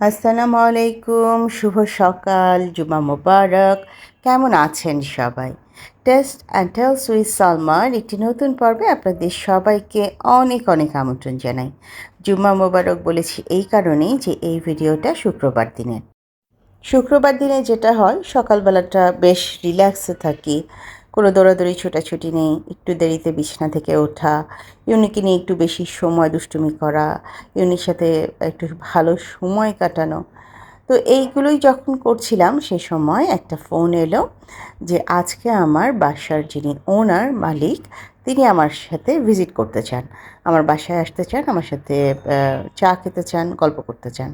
আসসালামু আলাইকুম, শুভ সকাল জুমা মোবারক। কেমন আছেন সবাই? টেস্ট অ্যান্ড টেলস উইথ সালমার একটি নতুন পর্বে আপনাদের সবাইকে অনেক অনেক আমন্ত্রণ জানাই। জুম্মা মোবারক বলেছি এই কারণেই যে এই ভিডিওটা শুক্রবার দিনের। শুক্রবার দিনে যেটা হয়, সকালবেলাটা বেশ রিল্যাক্সে থাকি। কোনো দৌড়াদৌড়ি, ছোটাছুটি নেই। একটু দেরিতে বিছানা থেকে ওঠা, ইউনিকে নিয়ে একটু বেশি সময় দুষ্টুমি করা, ইউনির সাথে একটু ভালো সময় কাটানো। তো এইগুলোই যখন করছিলাম, সে সময় একটা ফোন এলো যে, আজকে আমার বাসার যিনি ওনার মালিক, তিনি আমার সাথে ভিজিট করতে চান। আমার বাসায় আসতে চান, আমার সাথে চা খেতে চান, গল্প করতে চান।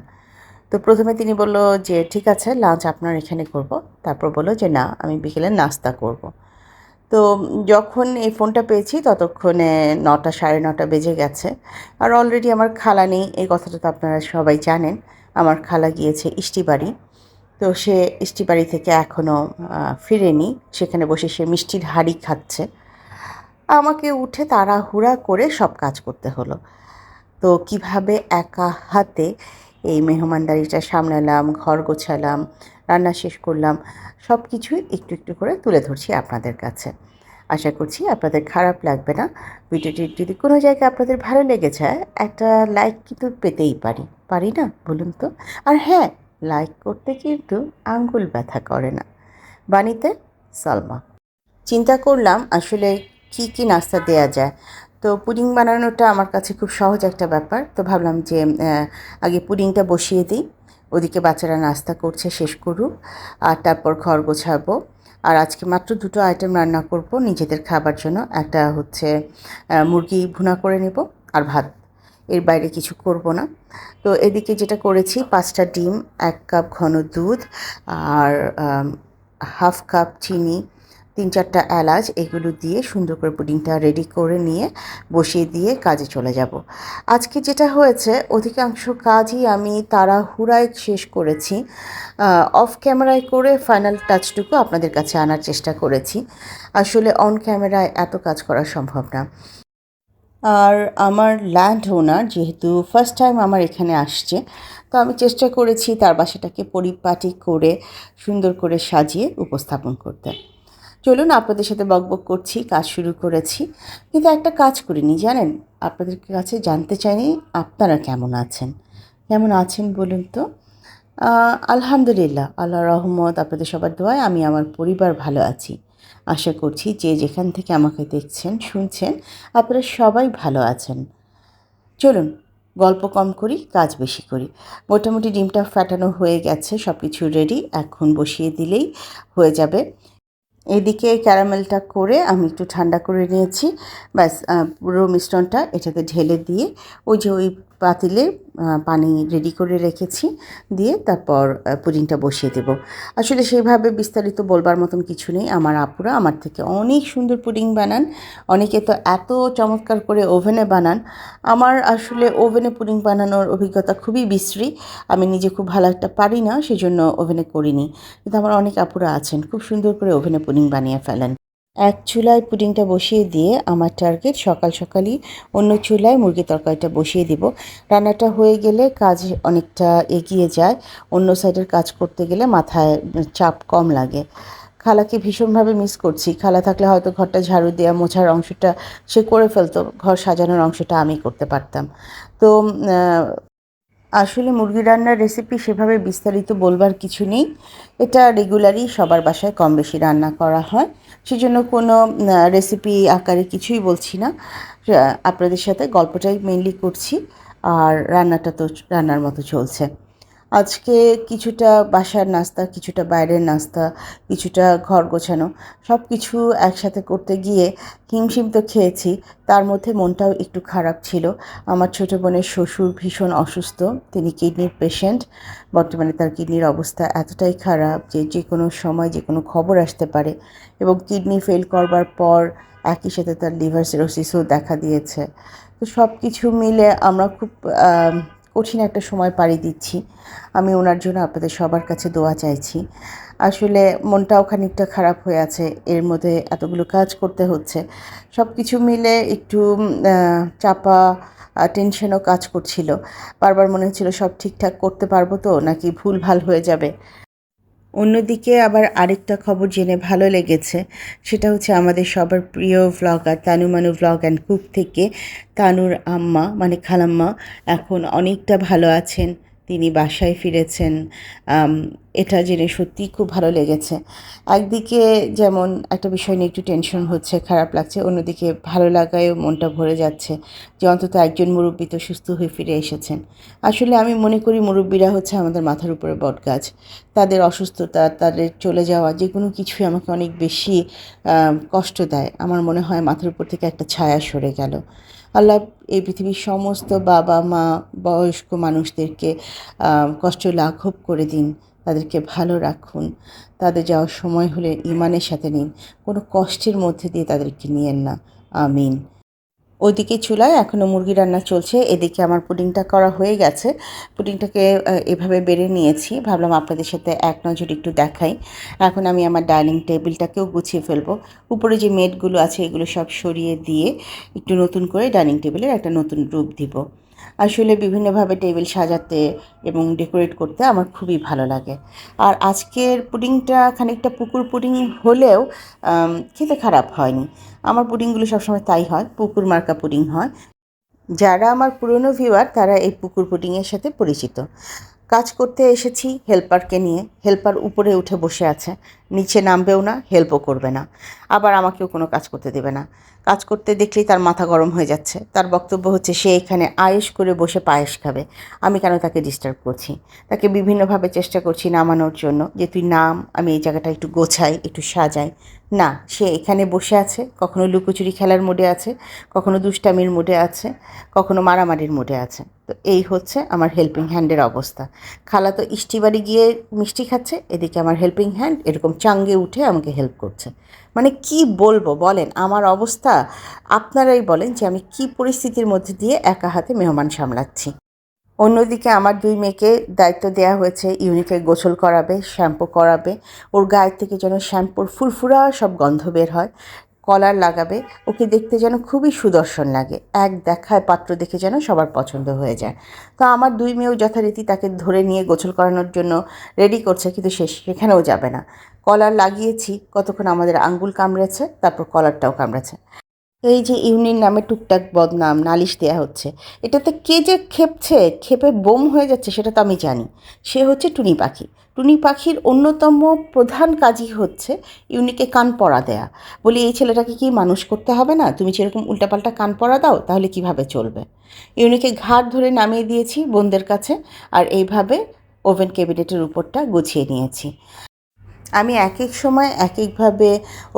তো প্রথমে তিনি বলল যে, ঠিক আছে, লাঞ্চ আপনার এখানে করব। তারপর বলল যে, না, আমি বিকেলে নাস্তা করব। তো যখন এই ফোনটা পেয়েছি ততক্ষণে নটা, সাড়ে নটা বেজে গেছে। আর অলরেডি আমার খালা নেই, এই কথাটা তো আপনারা সবাই জানেন। আমার খালা গিয়েছে ইষ্টিবাড়ি। তো সে ইষ্টিবাড়ি থেকে এখনও ফিরেনি। সেখানে বসে সে মিষ্টির হাড়ি খাচ্ছে। আমাকে উঠে তাড়াহুড়া করে সব কাজ করতে হলো। তো কীভাবে একা হাতে এই মেহমানদারিটা সামলালাম, ঘর গোছালাম রান্না শেষ করলাম। সব কিছুই একটু একটু করে তুলে ধরছি আপনাদের কাছে। আশা করছি আপনাদের খারাপ লাগবে না। ভিডিওটি যদি কোনো জায়গায় আপনাদের ভালো লেগে যায়, একটা লাইক কিন্তু পেতেই পারি। পারি না? বলুন তো। আর হ্যাঁ লাইক করতে কিন্তু আঙ্গুল ব্যথা করে না। বাণীতে সালমা। চিন্তা করলাম আসলে কি কি নাস্তা দেয়া যায়। তো পুডিং বানানোটা আমার কাছে খুব সহজ একটা ব্যাপার। তো ভাবলাম যে আগে পুডিংটা বসিয়ে দিই। ওদিকে বাচ্চারা নাস্তা করছে, শেষ করুক, আর তারপর ঘর গোছাবো। আর আজকে মাত্র দুটো আইটেম রান্না করব, নিজেদের খাবার জন্য। একটা হচ্ছে মুরগি ভুনা করে নেব আর ভাত। এর বাইরে কিছু করব না। তো এদিকে যেটা করেছি, পাঁচটা ডিম, এক কাপ ঘন দুধ আর হাফ কাপ চিনি তিন চারটা এলাচ এগুলো দিয়ে সুন্দর করে পুডিংটা রেডি করে নিয়ে বসিয়ে দিয়ে কাজে চলে যাব। আজকে যেটা হয়েছে, অধিকাংশ কাজই আমি তাড়াহুড়ায় শেষ করেছি। অফ ক্যামেরায় করে ফাইনাল টাচটুকু আপনাদের কাছে আনার চেষ্টা করেছি। আসলে অন ক্যামেরায় এত কাজ করা সম্ভব না। আর আমার ল্যান্ড ওনার যেহেতু ফার্স্ট টাইম আমার এখানে আসছে, তো আমি চেষ্টা করেছি তার বাসাটাকে পরিপাটি করে সুন্দর করে সাজিয়ে উপস্থাপন করতে। চলুন আপনাদের সাথে বকবক করছি, কাজ শুরু করেছি। কিন্তু একটা কাজ করিনি, জানেন? আপনাদের কাছে জানতে চাইনি, আপনারা কেমন আছেন? কেমন আছেন বলুন তো? আলহামদুলিল্লাহ, আল্লাহ রহমত, আপনাদের সবার দোয়ায় আমি আমার পরিবার ভালো আছি। আশা করছি যে যেখান থেকে আমাকে দেখছেন, শুনছেন, আপনারা সবাই ভালো আছেন। চলুন, গল্প কম করি, কাজ বেশি করি। মোটামুটি ডিমটা ফাটানো হয়ে গেছে সব কিছু রেডি এখন বসিয়ে দিলেই হয়ে যাবে। এদিকে ক্যারামেলটা করে আমি একটু ঠান্ডা করে নিয়েছি। ব্যাস পুরো মিশ্রণটা এটাকে ঢেলে দিয়ে ওই যে ওই পাতিলে পানি রেডি করে রেখেছি, দিয়ে তারপর পুডিংটা বসিয়ে দেব। আসলে সেইভাবে বিস্তারিত বলবার মতন কিছু নেই। আমার আপুরা আমার থেকে অনেক সুন্দর পুডিং বানান। অনেকে তো এত চমৎকার করে ওভেনে বানান। আমার আসলে ওভেনে পুডিং বানানোর অভিজ্ঞতা খুবই বিশ্রী। আমি নিজে খুব ভালো একটা পারি না, সেজন্য ওভেনে করিনি। কিন্তু আমার অনেক আপুরা আছেন, খুব সুন্দর করে ওভেনে পুডিং বানিয়ে ফেলেন। এক চুলায় পুডিংটা বসিয়ে দিয়ে আমার টার্গেট সকাল সকালই অন্য চুলায় মুরগি তরকারিটা বসিয়ে দিব। রান্নাটা হয়ে গেলে কাজ অনেকটা এগিয়ে যায়। অন্য সাইডের কাজ করতে গেলে মাথায় চাপ কম লাগে। খালাকে ভীষণভাবে মিস করছি। খালা থাকলে হয়তো ঘরটা ঝাড়ু দেওয়া মোছার অংশটা সে করে ফেলতো। ঘর সাজানোর অংশটা আমি করতে পারতাম। তো আসলে মুরগি রান্নার রেসিপি সেভাবে বিস্তারিত বলবার কিছু নেই। এটা রেগুলারই সবার বাসায় কম বেশি রান্না করা হয়। সেজন্য কোনো রেসিপি আকারে কিছুই বলছি না। আপনাদের সাথে গল্পটাই মেনলি করছি। আর রান্নাটা তো রান্নার মতো চলছে। আজকে কিছুটা বাসার নাস্তা, কিছুটা বাইরের নাস্তা, কিছুটা ঘর গোছানো সব কিছু একসাথে করতে গিয়ে হিমশিম তো খেয়েছি, তার মধ্যে মনটাও একটু খারাপ ছিল। আমার ছোটো বোনের শ্বশুর ভীষণ অসুস্থ, তিনি কিডনির পেশেন্ট। বর্তমানে তার কিডনির অবস্থা এতটাই খারাপ যে যে কোনো সময় যে কোনো খবর আসতে পারে এবং কিডনি ফেল করবার পর একই সাথে তার লিভার সিরোসিসও দেখা দিয়েছে। তো সব কিছু মিলে আমরা খুব কঠিন একটা সময় পাড়ি দিচ্ছি। আমি ওনার জন্য আপনাদের সবার কাছে দোয়া চাইছি। আসলে মনটাও খানিকটা খারাপ হয়ে আছে, এর মধ্যে এতগুলো কাজ করতে হচ্ছে। সব কিছু মিলে একটু চাপা টেনশনও কাজ করছিল। বারবার মনে হচ্ছিল সব ঠিকঠাক করতে পারব তো, নাকি ভুল ভালো হয়ে যাবে? অন্যদিকে আবার আরেকটা খবর জেনে ভালো লেগেছে, সেটা হচ্ছে আমাদের সবার প্রিয় ভ্লগার তানু মানু ভ্লগ অ্যান্ড কুক থেকে তানুর আম্মা মানে খালাম্মা, এখন অনেকটা ভালো আছেন। তিনি বাসায় ফিরেছেন। এটা জেনে সত্যিই খুব ভালো লেগেছে। একদিকে যেমন একটা বিষয় নিয়ে একটু টেনশন হচ্ছে, খারাপ লাগছে, অন্যদিকে ভালো লাগায়ও মনটা ভরে যাচ্ছে যে অন্তত একজন মুরব্বী তো সুস্থ হয়ে ফিরে এসেছেন। আসলে আমি মনে করি মুরব্বীরা হচ্ছে আমাদের মাথার উপরে বটগাছ। তাদের অসুস্থতা, তাদের চলে যাওয়া যে কোনো কিছুই আমাকে অনেক বেশি কষ্ট দেয়। আমার মনে হয় মাথার উপর থেকে একটা ছায়া সরে গেল। আল্লাহ এই পৃথিবীর সমস্ত বাবা, মা, বয়স্ক মানুষদেরকে কষ্ট লাঘব করে দিন। তাদেরকে ভালো রাখুন। তাদের যাওয়ার সময় হলে ইমানের সাথে নিন। কোনো কষ্টের মধ্যে দিয়ে তাদেরকে নিয়েন না। আমিন। ওইদিকে চুলায় এখনও মুরগি রান্না চলছে। এদিকে আমার পুডিংটা করা হয়ে গেছে। পুডিংটাকে এভাবে বেড়ে নিয়েছি। ভাবলাম আপনাদের সাথে এক নজর একটু দেখাই। এখন আমি আমার ডাইনিং টেবিলটাকেও গুছিয়ে ফেলব। উপরে যে মেটগুলো আছে, এগুলো সব সরিয়ে দিয়ে একটু নতুন করে ডাইনিং টেবিলের একটা নতুন রূপ দিব। আসলে বিভিন্নভাবে টেবিল সাজাতে এবং ডেকোরেট করতে আমার খুবই ভালো লাগে। আর আজকের পুডিংটা খানিকটা পুকুর পুডিং হলেও খেতে খারাপ হয়নি। আমার পুডিংগুলো সবসময় তাই হয়, পুকুর মার্কা পুডিং হয়। যারা আমার পুরনো ভিউয়ার তারা এই পুকুর পুডিংয়ের সাথে পরিচিত। কাজ করতে এসেছি হেল্পারকে নিয়ে। হেল্পার উপরে উঠে বসে আছে। নিচে নামবেও না হেল্পও করবে না। আবার আমাকেও কোনো কাজ করতে দেবে না। কাজ করতে দেখলেই তার মাথা গরম হয়ে যাচ্ছে। তার বক্তব্য হচ্ছে, সে এখানে আয়েস করে বসে পায়েস খাবে। আমি কেন তাকে ডিস্টার্ব করছি? তাকে বিভিন্নভাবে চেষ্টা করছি নামানোর জন্য যে তুই নাম, আমি এই জায়গাটা একটু গোছাই, একটু সাজাই। না, সে এখানে বসে আছে, কখনো লুকোচুরি খেলার মোডে আছে, কখনো দুষ্টামির মোডে আছে, কখনো মারামারির মোডে আছে। তো এই হচ্ছে আমার হেল্পিং হ্যান্ডের অবস্থা। খালা তো ইষ্টিবাড়ি গিয়ে মিষ্টি খাচ্ছে, এদিকে আমার হেল্পিং হ্যান্ড এরকম চাঙ্গে উঠে আমাকে হেল্প করছে। মানে কি বলব বলেন? আমার অবস্থা, আপনারাই বলেন যে আমি কি পরিস্থিতির মধ্যে দিয়ে একা হাতে মেহমান সামলাচ্ছি। অন্যদিকে আমার দুই মেয়েকে দায়িত্ব দেওয়া হয়েছে, ইউনিকে গোসল করাবে, শ্যাম্পু করাবে, ওর গায়ের থেকে যেন শ্যাম্পুর ফুরফুরা সব গন্ধ বের হয়। কলার লাগাবে, ওকে দেখতে যেন খুবই সুদর্শন লাগে। এক দেখায় পাত্র দেখে যেন সবার পছন্দ হয়ে যায়। তো আমার দুই মেয়েও যথারীতি তাকে ধরে নিয়ে গোসল করানোর জন্য রেডি করছে, কিন্তু সে সেখানেও যাবে না। কলার লাগিয়েছি, কতক্ষণ আমাদের আঙ্গুল কামড়েছে, তারপর কলারটাও কামড়েছে। এই যে ইউনিয়ন নামে টুকটাক বদনাম, নালিশ দেওয়া হচ্ছে, এটাতে কে যে খেপছে, খেপে বোম হয়ে যাচ্ছে, সেটা তো আমি জানি। সে হচ্ছে টুনি পাখি। টুনি পাখির অন্যতম প্রধান কাজই হচ্ছে ইউনিকে কান পড়া দেয়া। বলি, এই ছেলেটাকে কি মানুষ করতে হবে না? তুমি যেরকম উল্টাপাল্টা কান পড়া দাও, তাহলে কীভাবে চলবে? ইউনিকে ঘাট ধরে নামিয়ে দিয়েছি বোনদের কাছে, আর এইভাবে ওভেন ক্যাবিনেটের উপরটা গুছিয়ে নিয়েছি। আমি এক এক সময় এক একভাবে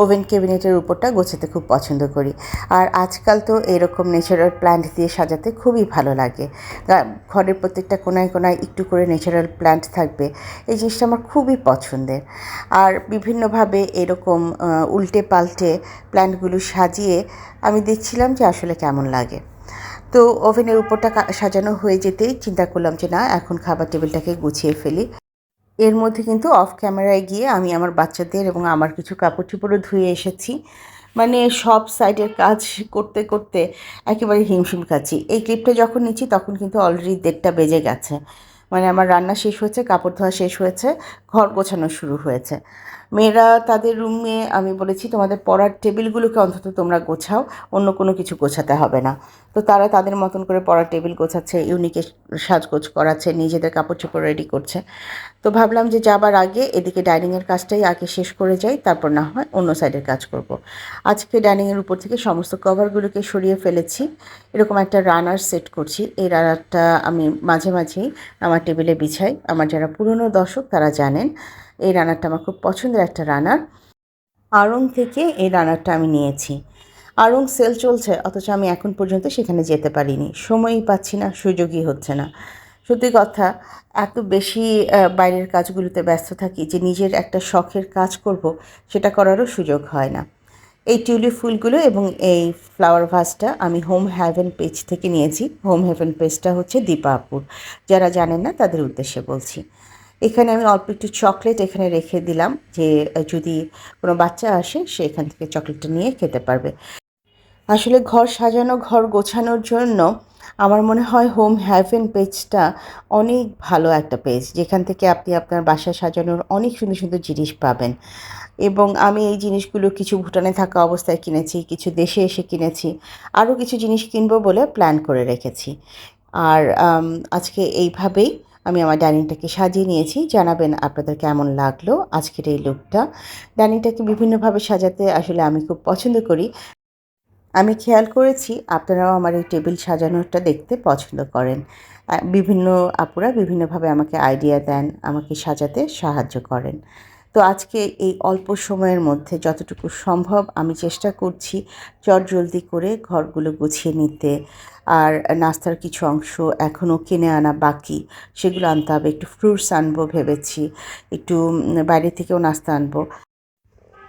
ওভেন ক্যাবিনেটের উপরটা গোছাতে খুব পছন্দ করি। আর আজকাল তো এরকম ন্যাচারাল প্ল্যান্ট দিয়ে সাজাতে খুবই ভালো লাগে। ঘরের প্রত্যেকটা কোনায় কোনায় একটু করে ন্যাচারাল প্ল্যান্ট থাকবে, এই জিনিসটা আমার খুবই পছন্দের। আর বিভিন্নভাবে এরকম উল্টে পাল্টে প্ল্যান্টগুলো সাজিয়ে আমি দেখছিলাম যে আসলে কেমন লাগে। তো ওভেনের উপরটা সাজানো হয়ে যেতেই চিন্তা করলাম যে না, এখন খাবার টেবিলটাকে গুছিয়ে ফেলি। এর মধ্যে কিন্তু অফ ক্যামেরায় গিয়ে আমি আমার বাচ্চাদের এবং আমার কিছু কাপড় চোপড়ও ধুয়ে এসেছি। মানে সব সাইডের কাজ করতে করতে একেবারে হিমশিম খাচ্ছি। এই ক্লিপটা যখন নিচ্ছি তখন কিন্তু অলরেডি দেড়টা বেজে গেছে। মানে আমার রান্না শেষ হয়েছে, কাপড় ধোয়া শেষ হয়েছে, ঘর গোছানো শুরু হয়েছে। মেয়েরা তাদের রুমে, আমি বলেছি তোমাদের পড়ার টেবিলগুলোকে অন্তত তোমরা গোছাও, অন্য কোনো কিছু গোছাতে হবে না। তো তারা তাদের মতন করে পড়ার টেবিল গোছাচ্ছে, ইউনিকে সাজগোজ করাচ্ছে, নিজেদের কাপড় চোপড় রেডি করছে। তো ভাবলাম যে যাবার আগে এদিকে ডাইনিংয়ের কাজটাই আগে শেষ করে যাই, তারপর না হয় অন্য সাইডের কাজ করব। আজকে ডাইনিংয়ের উপর থেকে সমস্ত কভারগুলোকে সরিয়ে ফেলেছি। এরকম একটা রানার সেট করছি, এই রানারটা আমি মাঝে মাঝেই আমার টেবিলে বিছাই। আমার যারা পুরনো দর্শক তারা জানেন। এই রানারটা আমার খুব পছন্দের একটা রানার আড়ং থেকে এই রানারটা আমি নিয়েছি। আড়ং সেল চলছে, অথচ আমি এখন পর্যন্ত সেখানে যেতে পারিনি। সময়ই পাচ্ছি না, সুযোগই হচ্ছে না। সত্যি কথা, এত বেশি বাইরের কাজগুলোতে ব্যস্ত থাকি যে নিজের একটা শখের কাজ করব, সেটা করারও সুযোগ হয় না। এই টিউলিপ ফুলগুলো এবং এই ফ্লাওয়ার ভাসটা আমি হোম হ্যাভেন পেজ থেকে নিয়েছি। হোম হ্যাভেন পেজটা হচ্ছে দীপাপুর। যারা জানেন না, তাদের উদ্দেশ্যে বলছি। এখানে আমি অল্প একটু চকলেট এখানে রেখে দিলাম যে, যদি কোনো বাচ্চা আসে, সে এখান থেকে চকলেটটা নিয়ে খেতে পারবে। আসলে ঘর সাজানো, ঘর গোছানোর জন্য আমার মনে হয় হোম হ্যাভেন পেজটা অনেক ভালো একটা পেজ যেখান থেকে আপনি আপনার বাসা সাজানোর অনেক সুন্দর সুন্দর জিনিস পাবেন। এবং আমি এই জিনিসগুলো কিছু ভুটানে থাকা অবস্থায় কিনেছি, কিছু দেশে এসে কিনেছি, আরও কিছু জিনিস কিনবো বলে প্ল্যান করে রেখেছি। আর আজকে এইভাবেই আমি আমার ডাইনিংটাকে সাজিয়ে নিয়েছি। জানাবেন আপনাদের কেমন লাগল আজকের এই লুকটা। ডাইনিংটাকে বিভিন্নভাবে সাজাতে আসলে আমি খুব পছন্দ করি। আমি খেয়াল করেছি আপনারাও আমার এই টেবিল সাজানোটা দেখতে পছন্দ করেন। বিভিন্ন আপুরা বিভিন্নভাবে আমাকে আইডিয়া দেন, আমাকে সাজাতে সাহায্য করেন। তো আজকে এই অল্প সময়ের মধ্যে যতটুকু সম্ভব আমি চেষ্টা করছি চটজলদি করে ঘরগুলো গুছিয়ে নিতে। আর নাস্তার কিছু অংশ এখনও কিনে আনা বাকি। সেগুলো আনতে হবে। একটু ফ্রুটস আনব ভেবেছি। একটু বাইরে থেকেও নাস্তা আনব।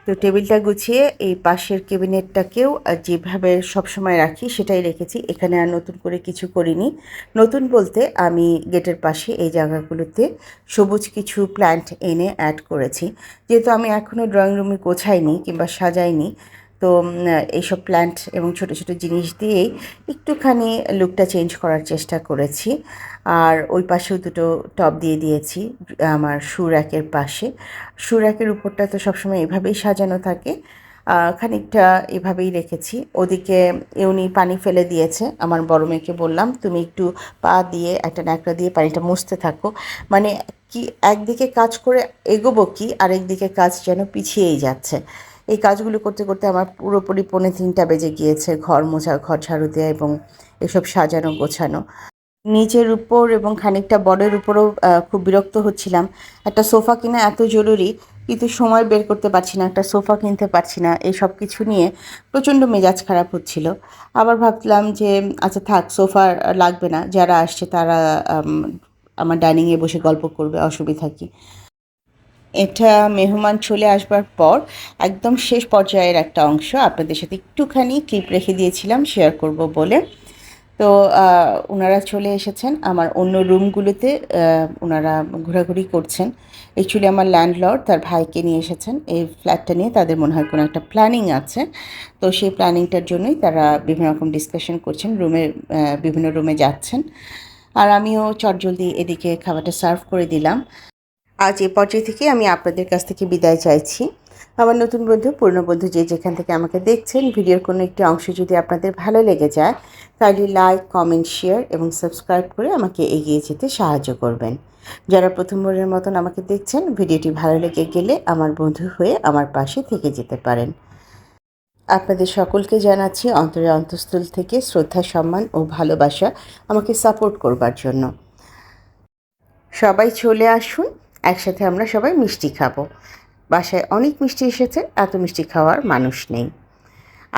তো টেবিলটা গুছিয়ে এই পাশের কেবিনেটটাকেও যেভাবে সবসময় রাখি সেটাই রেখেছি। এখানে আর নতুন করে কিছু করিনি। নতুন বলতে আমি গেটের পাশে এই জায়গাগুলোতে সবুজ কিছু প্ল্যান্ট এনে অ্যাড করেছি। যেহেতু আমি এখনও ড্রয়িং রুমে গোছাইনি কিংবা সাজাইনি তো এইসব প্ল্যান্ট এবং ছোট ছোট জিনিস দিয়েই একটুখানি লুকটা চেঞ্জ করার চেষ্টা করেছি। আর ওই পাশেও দুটো টব দিয়ে দিয়েছি, আমার শু র্যাকের পাশে। শু র্যাকের উপরটা তো সবসময় এভাবেই সাজানো থাকে। খানিকটা এভাবেই রেখেছি। ওদিকে এউনি পানি ফেলে দিয়েছে, আমার বড় মেয়েকে বললাম, তুমি একটু পা দিয়ে একটা ন্যাকড়া দিয়ে পানিটা মুছতে থাকো। মানে কি, একদিকে কাজ করে এগোবো কি, আরেকদিকে কাজ যেন পিছিয়েই যাচ্ছে। এই কাজগুলো করতে করতে আমার পুরোপুরি পৌনে তিনটা বেজে গিয়েছে, ঘর মোছা, ঘর ঝাড়ু দেওয়া এবং এসব সাজানো, গোছানো। নিচের উপর এবং খানিকটা বডের উপরও খুব বিরক্ত হচ্ছিলাম। একটা সোফা কিনা এত জরুরি, কিন্তু সময় বের করতে পারছি না, একটা সোফা কিনতে পারছি না, এই সব কিছু নিয়ে প্রচণ্ড মেজাজ খারাপ হচ্ছিল। আবার ভাবলাম যে আচ্ছা থাক, সোফা লাগবে না, যারা আসছে তারা আমার ডাইনিংয়ে বসে গল্প করবে, অসুবিধা কি। এটা মেহমান চলে আসবার পর একদম শেষ পর্যায়ের একটা অংশ। আপনাদের সাথে একটুখানি ক্লিপ রেখে দিয়েছিলাম শেয়ার করব বলে। তো ওনারা চলে এসেছেন। আমার অন্য রুমগুলোতে ওনারা ঘোরাঘুরি করছেন। অ্যাকচুয়ালি আমার ল্যান্ডলর্ড তার ভাইকে নিয়ে এসেছেন। এই ফ্ল্যাটটা নিয়ে তাদের মনে হয় কোনো একটা প্ল্যানিং আছে। তো সেই প্ল্যানিংটার জন্যই তারা বিভিন্ন রকম ডিসকাশন করছেন। রুমে বিভিন্ন রুমে যাচ্ছেন। আর আমিও চটজলদি এদিকে খাবারটা সার্ভ করে দিলাম। আজ এ পর্যায়ে থেকে আমি আপনাদের কাছ থেকে বিদায় চাইছি। আমার নতুন বন্ধু, পুরনো বন্ধু যে যেখান থেকে আমাকে দেখছেন, ভিডিওর কোনো একটি অংশ যদি আপনাদের ভালো লেগে যায়, তাহলে লাইক, কমেন্ট, শেয়ার এবং সাবস্ক্রাইব করে আমাকে এগিয়ে যেতে সাহায্য করবেন। যারা প্রথমবারের মতন আমাকে দেখছেন, ভিডিওটি ভালো লেগে গেলে আমার বন্ধু হয়ে আমার পাশে থেকে যেতে পারেন। আপনাদের সকলকে জানাচ্ছি অন্তরে অন্তঃস্থল থেকে শ্রদ্ধা, সম্মান ও ভালোবাসা আমাকে সাপোর্ট করবার জন্য। সবাই চলে আসুন। একসাথে আমরা সবাই মিষ্টি খাব। বাসায় অনেক মিষ্টি এসেছে, এত মিষ্টি খাওয়ার মানুষ নেই।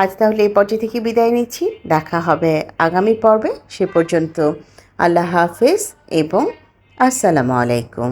আজ তাহলে এই পর্যায়ে থেকে বিদায় নিচ্ছি। দেখা হবে আগামী পর্বে। সে পর্যন্ত আল্লাহ হাফেজ এবং আসসালামু আলাইকুম।